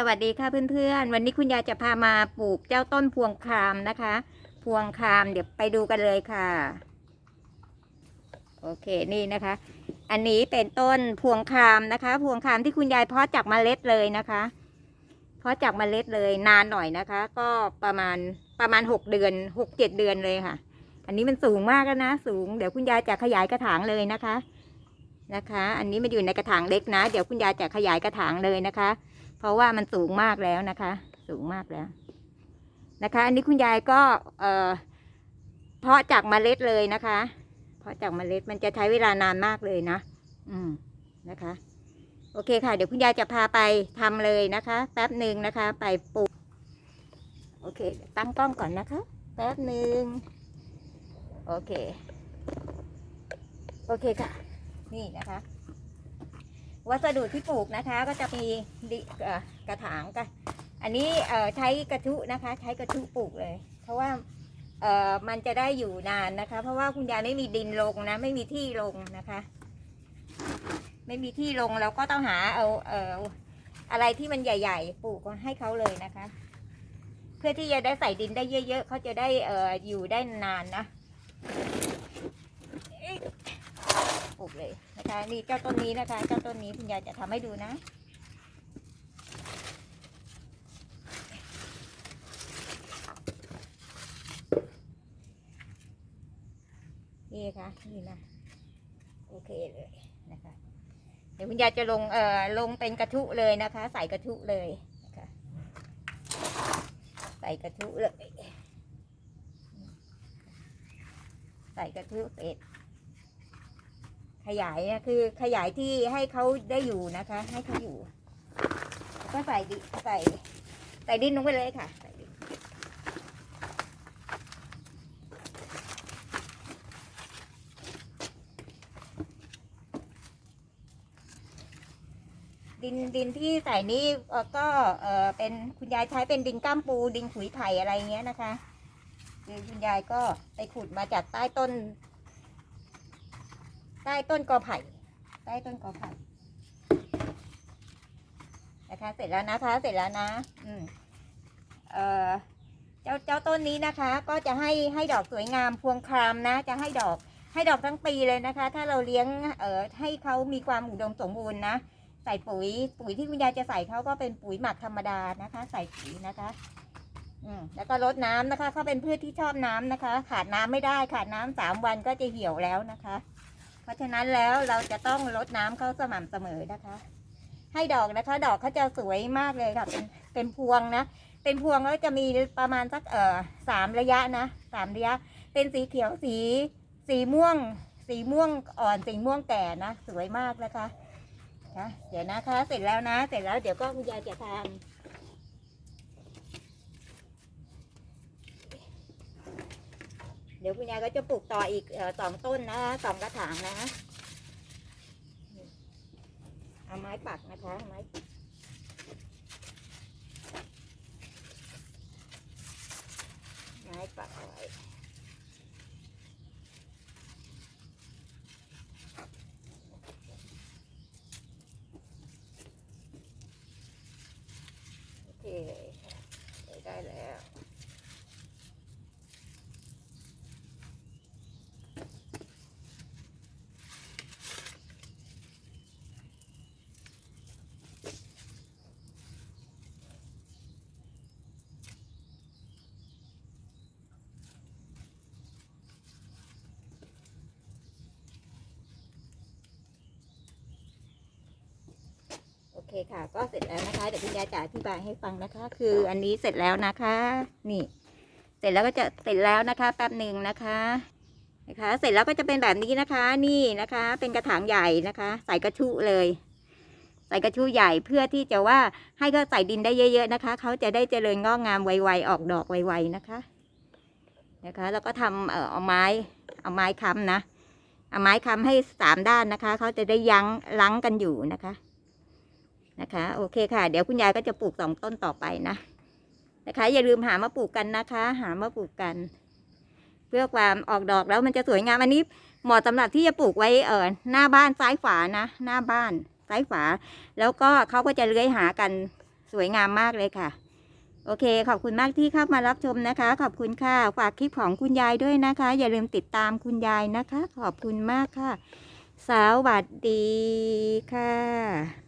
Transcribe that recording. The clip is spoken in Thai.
สวัสดีค่ะเพื่อนๆ วันนี้คุณยายจะพามาปลูกเจ้าต้นพวงคามนะคะ พวงคามเดี๋ยวไปดูกันเลยค่ะ โอเคนี่นะคะ อันนี้เป็นต้นพวงคามนะคะ พวงคามที่คุณยายเพาะจากเมล็ดเลยนะคะเพาะจากเมล็ดเลยนานหน่อยนะคะ ก็ประมาณประมาณหกเดือนหกเจ็ดเดือนเลยค่ะ อันนี้มันสูงมากแล้วนะ สูงเดี๋ยวคุณยายจะขยายกระถางเลยนะคะ นะคะ อันนี้มันอยู่ในกระถางเล็กนะ เดี๋ยวคุณยายจะขยายกระถางเลยนะคะ เพราะว่ามันสูงมากแล้วนะคะ สูงมากแล้วนะคะ อันนี้คุณยายก็เอ่อเพาะจากเมล็ดเลยนะคะ เพาะจากเมล็ดมันจะใช้เวลานานมากเลยนะ อืมนะคะ โอเคค่ะ เดี๋ยวคุณยายจะพาไปทำเลยนะคะ แป๊บหนึ่งนะคะ ไปปลูก โอเค ตั้งกล้องก่อนนะคะ แป๊บหนึ่งโอเค โอเคค่ะ นี่นะคะ วัสดุที่ปลูกนะคะ ก็จะมีกระถางกันอันนี้ใช้กระทุนะคะ ใช้กระทุปลูกเลย เพราะว่ามันจะได้อยู่นานนะคะ เพราะว่าคุณยายไม่มีดินลงนะ ไม่มีที่ลงนะคะ ไม่มีที่ลงเราก็ต้องหาเอาเอ่อะไรที่มันใหญ่ ๆ ปลูกให้เขาเลยนะคะ เพื่อที่จะได้ใส่ดินได้เยอะ ๆเขาจะได้เอออยู่ได้นานนะ ปลูกเลยนะคะนี่เจ้าต้นนี้นะคะ เจ้าต้นนี้คุณยายจะทำให้ดูนะ นี่ค่ะนี่นะโอเคเลยนะคะ เดี๋ยวคุณยายจะลงเอ่อลงเป็นกระทุเลยนะคะ ใส่กระทุเลยนะคะใส่กระทุเลยใส่กระทุเสร็จ ขยายนะคือขยายที่ให้เขาได้อยู่นะคะ ให้เขาอยู่ ก็ใส่ดิใส่ใส่ดินลงไปเลยค่ะใส่ดินดินดินที่ใส่นี่ก็เออเป็นคุณยายใช้เป็นดินก้ามปูดินขุยไผ่อะไรเงี้ยนะคะคือคุณยายก็ไปขุดมาจากใต้ต้น ใต้ต้นกอไผ่ ใต้ต้นกอไผ่นะคะเสร็จแล้วนะคะเสร็จแล้วนะ อืมเอ่อเจ้าเจ้าต้นนี้นะคะ ก็จะให้ให้ดอกสวยงามพวงครามนะ จะให้ดอกให้ดอกทั้งปีเลยนะคะ ถ้าเราเลี้ยงเอ่อให้เขามีความอุดมสมบูรณ์นะใส่ปุ๋ย ปุ๋ยที่คุณยายจะใส่เขาก็เป็นปุ๋ยหมักธรรมดานะคะ ใส่ปุ๋ยนะคะ อืมแล้วก็รดน้ำนะคะเขาเป็นพืชที่ชอบน้ำนะคะ ขาดน้ำไม่ได้ขาดน้ำสามวันก็จะเหี่ยวแล้วนะคะ เพราะฉะนั้นแล้วเราจะต้องรดน้ำเขาสม่ำเสมอนะคะ ให้ดอกนะคะ ดอกเขาจะสวยมากเลยค่ะเป็นเป็นพวงนะเป็นพวงแล้วจะมีประมาณสักเอ่อสามระยะนะสามระยะ เป็นสีเขียวสี สีม่วง สีม่วงอ่อนสีม่วงแก่นะสวยมากนะคะนะเดี๋ยวนะคะ เสร็จแล้วนะ เสร็จแล้วเดี๋ยวก็คุณยายจะทำ ดี๋ยวคุณยายก็จะปลูกต่ออีกสองต้นนะสองกระถางนะเอาไม้ปักนะคะไม้ไม้ปักเอาไว้โอเคได้แล้ว โอเคค่ะ ก็เสร็จแล้วนะคะ เดี๋ยวคุณยายจะอธิบายให้ฟังนะคะ คืออันนี้เสร็จแล้วนะคะ นี่ เสร็จแล้วก็จะเสร็จแล้วนะคะ แป๊บหนึ่งนะคะนะคะ เสร็จแล้วก็จะเป็นแบบนี้นะคะ นี่นะคะ เป็นกระถางใหญ่นะคะ ใส่กระชุเลย ใส่กระชุใหญ่เพื่อที่จะว่าให้เขาใส่ดินได้เยอะ ๆนะคะ เขาจะได้เจริญงอกงามไวๆออกดอกไวๆนะคะ นะคะ แล้วก็ทำเอ่อเอาไม้เอาไม้ค้ำนะเอาไม้ค้ำให้สามด้านนะคะ เขาจะได้ยั้งลังกันอยู่นะคะ นะคะ โอเคค่ะ เดี๋ยวคุณยายก็จะปลูกสองต้นต่อไปนะ นะคะ อย่าลืมหามาปลูกกันนะคะ หามาปลูกกัน เพื่อความออกดอกแล้วมันจะสวยงามอันนี้เหมาะสำหรับที่จะปลูกไว้เออหน้าบ้านซ้ายฝานะ หน้าบ้านซ้ายฝา แล้วก็เขาก็จะเลื้อยหากันสวยงามมากเลยค่ะ โอเค ขอบคุณมากที่เข้ามารับชมนะคะ ขอบคุณค่ะ ฝากคลิปของคุณยายด้วยนะคะ อย่าลืมติดตามคุณยายนะคะ ขอบคุณมากค่ะ สวัสดีค่ะ